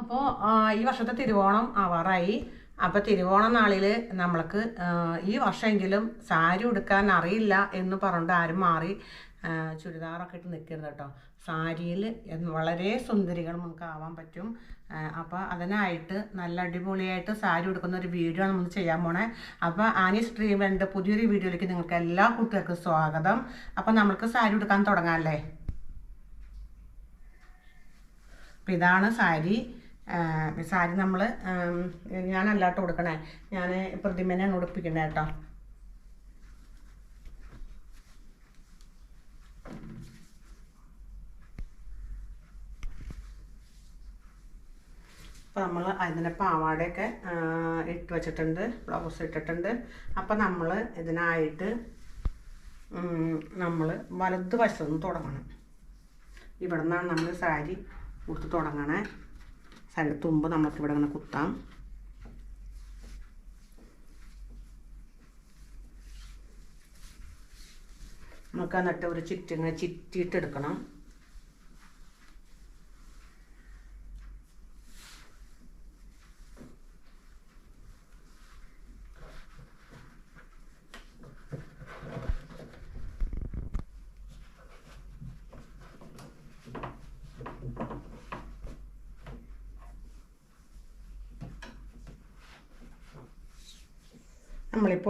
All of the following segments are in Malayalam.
അപ്പോൾ ഈ വർഷത്തെ തിരുവോണം ആവാറായി അപ്പോൾ തിരുവോണം നാളിൽ നമ്മൾക്ക് ഈ വർഷമെങ്കിലും സാരി ഉടുക്കാൻ അറിയില്ല എന്ന് പറഞ്ഞിട്ട് ആരും മാറി ചുരിദാറൊക്കെ ഇട്ട് നിൽക്കരുത് കേട്ടോ. സാരിയിൽ വളരെ സുന്ദരികൾ നമുക്ക് ആവാൻ പറ്റും. അപ്പോൾ അതിനായിട്ട് നല്ല അടിപൊളിയായിട്ട് സാരി ഉടുക്കുന്ന ഒരു വീഡിയോ ആണ് നമ്മൾ ചെയ്യാൻ പോണേ. അപ്പോൾ ആനി സ്ട്രീം സ്ട്രീമിന്റെ പുതിയൊരു വീഡിയോയിലേക്ക് നിങ്ങൾക്ക് എല്ലാ കുട്ടികൾക്കും സ്വാഗതം. അപ്പോൾ നമുക്ക് സാരി ഉടുക്കാൻ തുടങ്ങാമല്ലേ അപ്പം ഇതാണ് സാരി. സാരി നമ്മൾ ഞാനല്ലാട്ടോ കൊടുക്കണേ ഞാൻ പ്രതിമേനെയാണ് ഉടുപ്പിക്കണേ കേട്ടോ. അപ്പോൾ നമ്മൾ അതിന്റെ പാവാടയൊക്കെ ഇട്ട് വെച്ചിട്ടുണ്ട് ബ്ലൗസ് ഇട്ടിട്ടുണ്ട്. അപ്പോൾ നമ്മൾ ഇതിനായിട്ട് നമ്മൾ വലത് വശത്തുനിന്ന് തുടങ്ങണം. ഇവിടെ നിന്നാണ് നമ്മൾ സാരി കൊടുത്ത് തുടങ്ങണേ. സാരി തുമ്പ് നമുക്ക് ഇവിടെ ഇങ്ങനെ കുത്താം. നമുക്ക് എന്നിട്ട് ഒരു ചുറ്റിങ്ങനെ ചുറ്റിയിട്ടെടുക്കണം. നമ്മൾ ഈ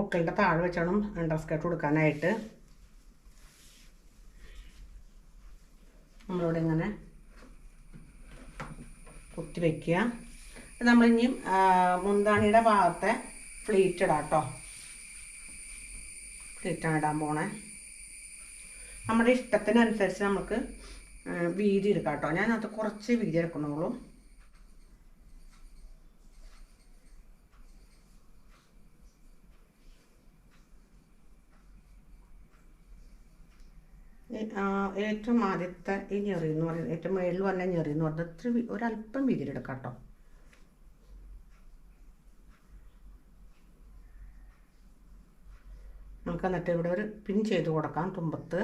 താഴെ വെച്ചാണ് അണ്ടർ സ്കേർട്ട് കൊടുക്കാനായിട്ട് നമ്മളിവിടെ ഇങ്ങനെ കുത്തി വയ്ക്കുക നമ്മളിനി മുന്താണിയുടെ ഭാഗത്തെ ഫ്ലീറ്റ് ഇടാം കേട്ടോ ഫ്ലീറ്റാണ് ഇടാൻ പോണേ. നമ്മുടെ ഇഷ്ടത്തിനനുസരിച്ച് നമുക്ക് വീതി എടുക്കാം കേട്ടോ ഞാനത് കുറച്ച് വീതി എടുക്കുന്നുള്ളൂ. ഏറ്റവും ആദ്യത്തെ ഈ ഞെറി എന്ന് പറയുന്നത് ഏറ്റവും മേളിൽ വന്ന ഞെറി എന്ന് പറയുന്നത് ഇത്തിരി ഒരല്പം വീതിയിലെടുക്കാം കേട്ടോ. നമുക്ക് എന്നിട്ട് ഇവിടെ ഒരു പിൻ ചെയ്ത് കൊടുക്കാം തുമ്പത്ത്.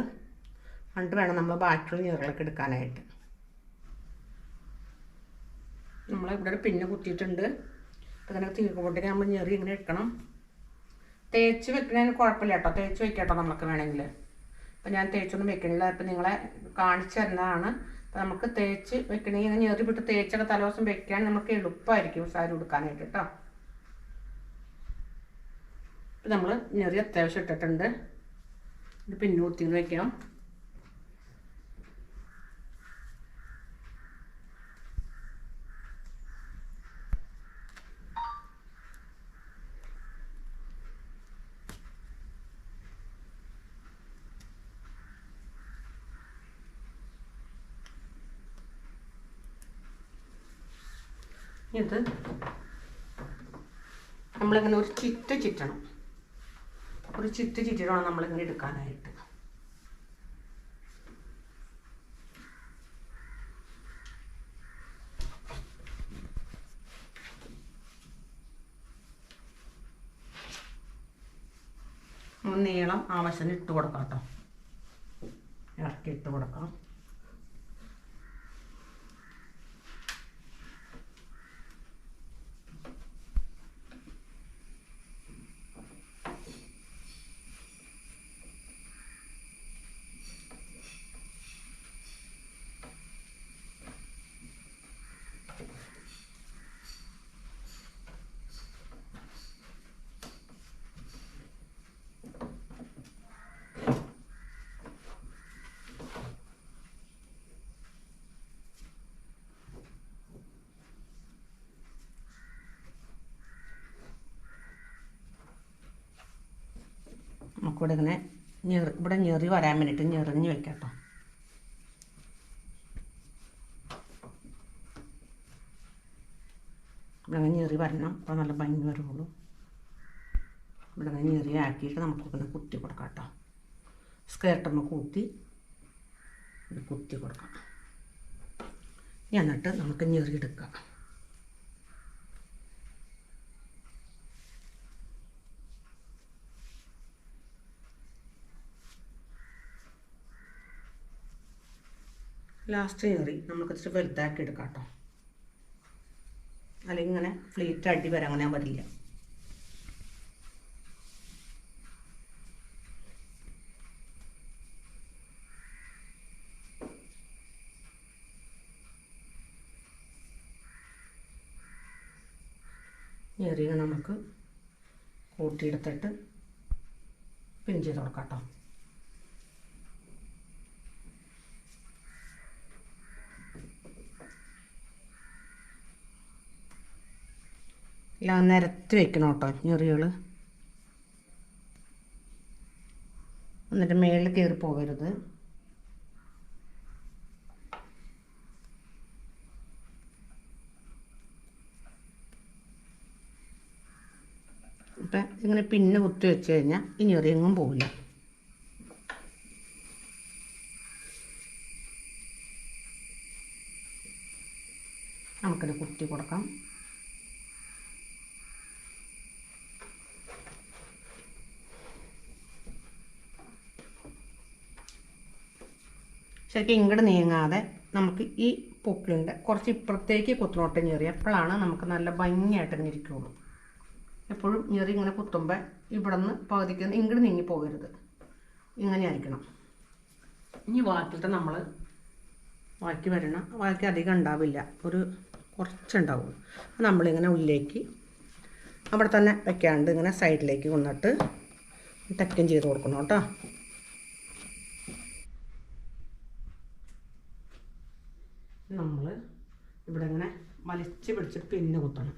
എന്നിട്ട് വേണം നമ്മൾ ബാക്കിയുള്ള ഞെറികളൊക്കെ എടുക്കാനായിട്ട്. നമ്മൾ ഇവിടെ ഒരു പിന്ന് കുത്തിയിട്ടുണ്ട്. അങ്ങനെ തീർക്കുമ്പോഴത്തേക്ക് നമ്മൾ ഞെറി ഇങ്ങനെ എടുക്കണം. തേച്ച് വെക്കുന്നതിന് കുഴപ്പമില്ല കേട്ടോ. തേച്ച് വെക്കട്ടോ നമുക്ക് വേണമെങ്കിൽ അപ്പം ഞാൻ തേച്ചൊന്നും വെക്കണില്ല. അപ്പം നിങ്ങളെ കാണിച്ചു തരുന്നതാണ്. അപ്പം നമുക്ക് തേച്ച് വെക്കണമെങ്കിൽ ഇങ്ങനെ ഞെറി വിട്ട് തേച്ചൊക്കെ തലേദിവസം വെക്കാൻ നമുക്ക് എളുപ്പമായിരിക്കും സാരി ഉടുക്കാനായിട്ട് കേട്ടോ ഇപ്പം നമ്മൾ ഞെറി അത്യാവശ്യം ഇട്ടിട്ടുണ്ട്. ഇത് പിന്നെ കുത്തിന്ന് ഇത് നമ്മളിങ്ങനെ ഒരു ചിറ്റ ചിറ്റണം. ഒരു ചിറ്റ ചിറ്റിടണം നമ്മളിങ്ങനെ എടുക്കാനായിട്ട്. നീളം ആവശ്യത്തിന് ഇട്ട് കൊടുക്കാം കേട്ടോ. ഇറക്കി ഇട്ട് കൊടുക്കാം. നമുക്കിവിടെ ഇങ്ങനെ ഞെറി ഇവിടെ ഞെറി വരാൻ വേണ്ടിയിട്ട് ഞെറിഞ്ഞ് വെക്കാട്ടോ. കേട്ടോ ഇവിടെ ഞെറി വരണം. അപ്പോൾ നല്ല ഭംഗി വരുള്ളൂ ഇവിടെ ഞെറി ആക്കിയിട്ട് നമുക്ക് കുത്തി കൊടുക്കാം കേട്ടോ. സ്കേർട്ടൊന്ന് കൂത്തി കുത്തി കൊടുക്കാം. എന്നിട്ട് നമുക്ക് ഞെറി എടുക്കാം. ലാസ്റ്റ് ഞെറി നമുക്ക് ഇച്ചിരി വലുതാക്കി എടുക്കാം കേട്ടോ അല്ലെങ്കിൽ ഇങ്ങനെ ഫ്ലീറ്റ് അടി അങ്ങനെ വരില്ല. ഞെറിയ നമുക്ക് കൂട്ടിയെടുത്തിട്ട് പിൻ തുറക്കാം കേട്ടോ ഇല്ല നിരത്തി വെക്കണം കേട്ടോ ഞെറികൾ എന്നിട്ട് മേളിൽ കയറി പോകരുത്. അപ്പം ഇങ്ങനെ പിന്നെ കുത്തി വെച്ച് കഴിഞ്ഞാൽ ഈ ഞെറിയെങ്ങും പോവില്ല നമുക്കിത് കുത്തി കൊടുക്കാം ശരിക്കും ഇങ്ങോട്ട് നീങ്ങാതെ നമുക്ക് ഈ പൊക്കിളിന്റെ കുറച്ച് ഇപ്പുറത്തേക്ക് കുത്തിനോട്ട് ഞെറി. അപ്പോഴാണ് നമുക്ക് നല്ല ഭംഗിയായിട്ട് ഞെരിക്കുള്ളൂ എപ്പോഴും ഞെറി ഇങ്ങനെ കുത്തുമ്പോൾ ഇവിടെ നിന്ന് പകുതിക്ക് ഇങ്ങോട്ട് നീങ്ങി പോകരുത്. ഇങ്ങനെ ആയിരിക്കണം. ഇനി വാക്കിലത്തെ നമ്മൾ വാക്കി വരണം വാക്കി അധികം ഉണ്ടാവില്ല. ഒരു കുറച്ചുണ്ടാവും നമ്മളിങ്ങനെ ഉള്ളിലേക്ക് അവിടെ തന്നെ വെക്കാണ്ട് ഇങ്ങനെ സൈഡിലേക്ക് കൊണ്ടിട്ട് ടക്കും ചെയ്ത് കൊടുക്കണം കേട്ടോ. നമ്മൾ ഇവിടെ ഇങ്ങനെ വലിച്ച് പിടിച്ചിട്ട് പിന്നെ കുത്തണം.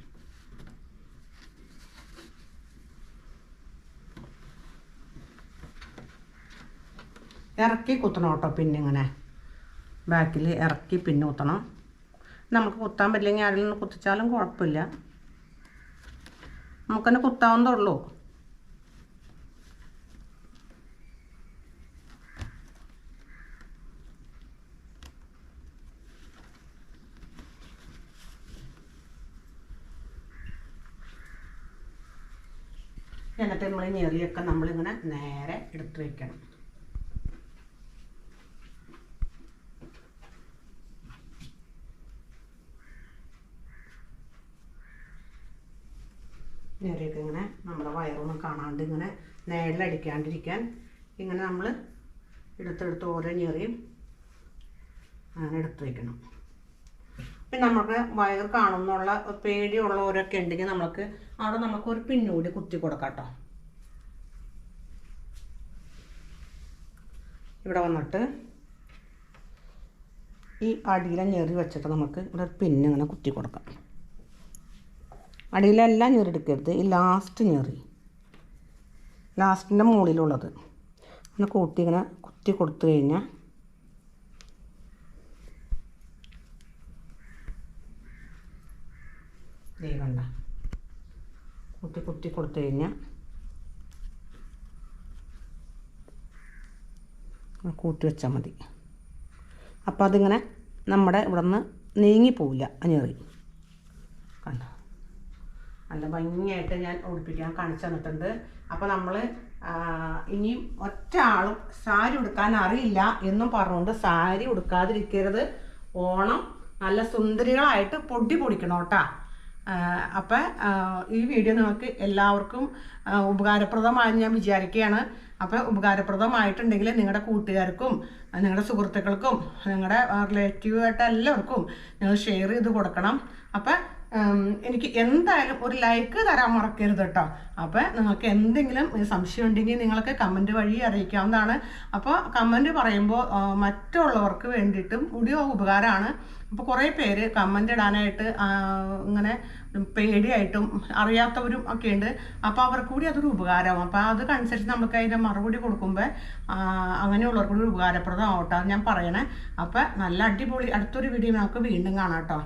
ഇറക്കി കുത്തണം കേട്ടോ പിന്നെ ഇങ്ങനെ. ബാക്കിൽ ഇറക്കി പിന്നെ കുത്തണം. നമുക്ക് കുത്താൻ പറ്റില്ലെങ്കിൽ അതിൽ നിന്ന് കുത്തിച്ചാലും കുഴപ്പമില്ല. നമുക്കെന്നെ കുത്താവുന്നതേ ഉള്ളൂ. ഈ ഞെറിയൊക്കെ നമ്മളിങ്ങനെ നേരെ എടുത്ത് വയ്ക്കണം ഞെറിയൊക്കെ ഇങ്ങനെ നമ്മുടെ വയറൊന്നും കാണാണ്ട് ഇങ്ങനെ നേരിലടിക്കാണ്ടിരിക്കാൻ ഇങ്ങനെ നമ്മൾ എടുത്തെടുത്ത് ഓരോ ഞെറിയും അങ്ങനെ എടുത്ത് വയ്ക്കണം പിന്നെ നമുക്ക് വയർ കാണുന്നുള്ള പേടിയുള്ളവരൊക്കെ ഉണ്ടെങ്കിൽ നമുക്ക് അവിടെ നമുക്ക് ഒരു പിന്നൂടി കുത്തി കൊടുക്കാം കേട്ടോ ഇവിടെ വന്നിട്ട് ഈ അടിയിലെ ഞെറി വെച്ചിട്ട് നമുക്ക് ഇവിടെ പിന്ന് ഇങ്ങനെ കുത്തി കൊടുക്കാം. അടിയിലെല്ലാം ഞെറി എടുക്കരുത്. ഈ ലാസ്റ്റ് ഞെറി. ലാസ്റ്റിന്റെ മുകളിലുള്ളത്. അങ്ങനെ കൂട്ടി ഇങ്ങനെ കുത്തി കൊടുത്തു കഴിഞ്ഞാൽ ദേ കണ്ട. കുത്തി കുത്തി കൊടുത്തു കഴിഞ്ഞാൽ കൂട്ടി വെച്ചാൽ മതി. അപ്പോൾ അതിങ്ങനെ നമ്മുടെ ഇവിടെ നിന്ന് നീങ്ങിപ്പോവില്ല അഞ്ഞേറി. കണ്ട? നല്ല ഭംഗിയായിട്ട് ഞാൻ ഒളിപ്പിക്കാൻ കാണിച്ചു തന്നിട്ടുണ്ട്. അപ്പോൾ നമ്മൾ ഇനിയും ഒറ്റ ആളും സാരി ഉടുക്കാൻ അറിയില്ല എന്നും പറഞ്ഞുകൊണ്ട് സാരി ഉടുക്കാതിരിക്കരുത്. ഓണം നല്ല സുന്ദരികളായിട്ട് പൊടി പൊടിക്കണം കേട്ടാ. അപ്പം ഈ വീഡിയോ നിങ്ങൾക്ക് എല്ലാവർക്കും ഉപകാരപ്രദമായി ഞാൻ വിചാരിക്കുകയാണ് അപ്പോൾ ഉപകാരപ്രദമായിട്ടുണ്ടെങ്കിൽ നിങ്ങളുടെ കൂട്ടുകാർക്കും നിങ്ങളുടെ സുഹൃത്തുക്കൾക്കും നിങ്ങളുടെ റിലേറ്റീവായിട്ട് എല്ലാവർക്കും നിങ്ങൾ ഷെയർ ചെയ്ത് കൊടുക്കണം. അപ്പം എനിക്ക് എന്തായാലും ഒരു ലൈക്ക് തരാൻ മറക്കരുത് കേട്ടോ അപ്പോൾ നിങ്ങൾക്ക് എന്തെങ്കിലും സംശയം ഉണ്ടെങ്കിൽ നിങ്ങൾക്ക് കമന്റ് വഴി അറിയിക്കാവുന്നതാണ്. അപ്പോൾ കമന്റ് പറയുമ്പോൾ മറ്റുള്ളവർക്ക് വേണ്ടിയിട്ടും കൂടി ഉപകാരമാണ്. അപ്പോൾ കുറേ പേര് കമന്റ് ഇടാനായിട്ട് ഇങ്ങനെ പേടിയായിട്ടും അറിയാത്തവരും ഒക്കെ ഉണ്ട്. അപ്പോൾ അവർക്ക് കൂടി അതൊരു ഉപകാരമാവും. അപ്പോൾ അതനുസരിച്ച് നമുക്ക് അതിന്റെ മറുപടി കൊടുക്കുമ്പോൾ അങ്ങനെയുള്ളവർക്ക് കൂടി ഉപകാരപ്രദമാവട്ടെ അത് ഞാൻ പറയണേ. അപ്പോൾ നല്ല അടിപൊളി അടുത്തൊരു വീഡിയോ നമുക്ക് വീണ്ടും കാണാം കേട്ടോ